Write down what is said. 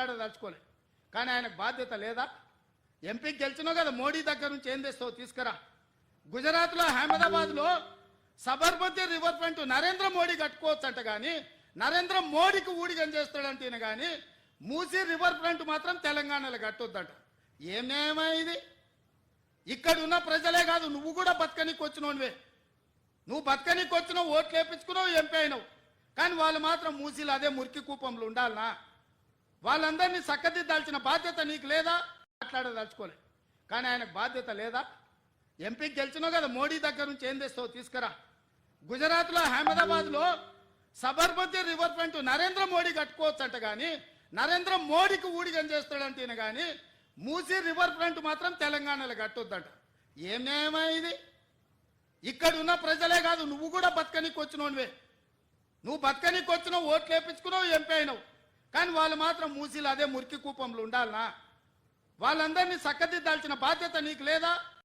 మాట్లాడదలుచుకోలే కానీ ఆయనకు బాధ్యత లేదా? ఎంపీ గెలిచినావు కదా మోడీ దగ్గర నుంచి ఏం తెస్తావు తీసుకురా. గుజరాత్లో అహ్మదాబాద్లో సబర్మతి రివర్ ఫ్రంట్ నరేంద్ర మోడీ కట్టుకోవచ్చు అంట కానీ నరేంద్ర మోడీకి ఊడిగం చేస్తాడంటే ఈయన కానీ మూసీ రివర్ ఫ్రంట్ మాత్రం తెలంగాణలో కట్టొద్దట. ఏమేమా ఇది? ఇక్కడ ఉన్న ప్రజలే కాదు నువ్వు కూడా బతకనీకి వచ్చినవే నువ్వు బతకనీకి వచ్చినావు ఓట్లు వేపించుకున్నావు ఎంపీ అయినావు. కానీ వాళ్ళు మాత్రం మూసీలు అదే మురికి కూపంలో ఉండాలనా? వాళ్ళందరినీ చక్కదిద్దాల్సిన బాధ్యత నీకు లేదా? మాట్లాడదలుచుకోలేదు కానీ ఆయనకు బాధ్యత లేదా? ఎంపీకి గెలిచినావు కదా మోడీ దగ్గర నుంచి ఏం తెస్తావు? తీసుకురా. గుజరాత్లో అహ్మదాబాద్లో సబర్మతి రివర్ ఫ్రంట్ నరేంద్ర మోడీ కట్టుకోవచ్చు అంట కానీ నరేంద్ర మోడీకి ఊడిగం చేస్తాడంటే ఈయన కానీ మూసీ రివర్ ఫ్రంట్ మాత్రం తెలంగాణలో కట్టొద్దట. న్యాయమా ఇది? ఇక్కడ ఉన్న ప్రజలే కాదు నువ్వు కూడా బతకనికి వచ్చినోనివే నువ్వు బతకనికి వచ్చినావు ఓట్లు వేపించుకున్నావు ఎంపీ అయినావు. కానీ వాళ్ళు మాత్రం మూసీలు అదే మురికి కూపంలో ఉండాలనా? వాళ్ళందరినీ చక్కదిద్దాల్సిన బాధ్యత నీకు లేదా?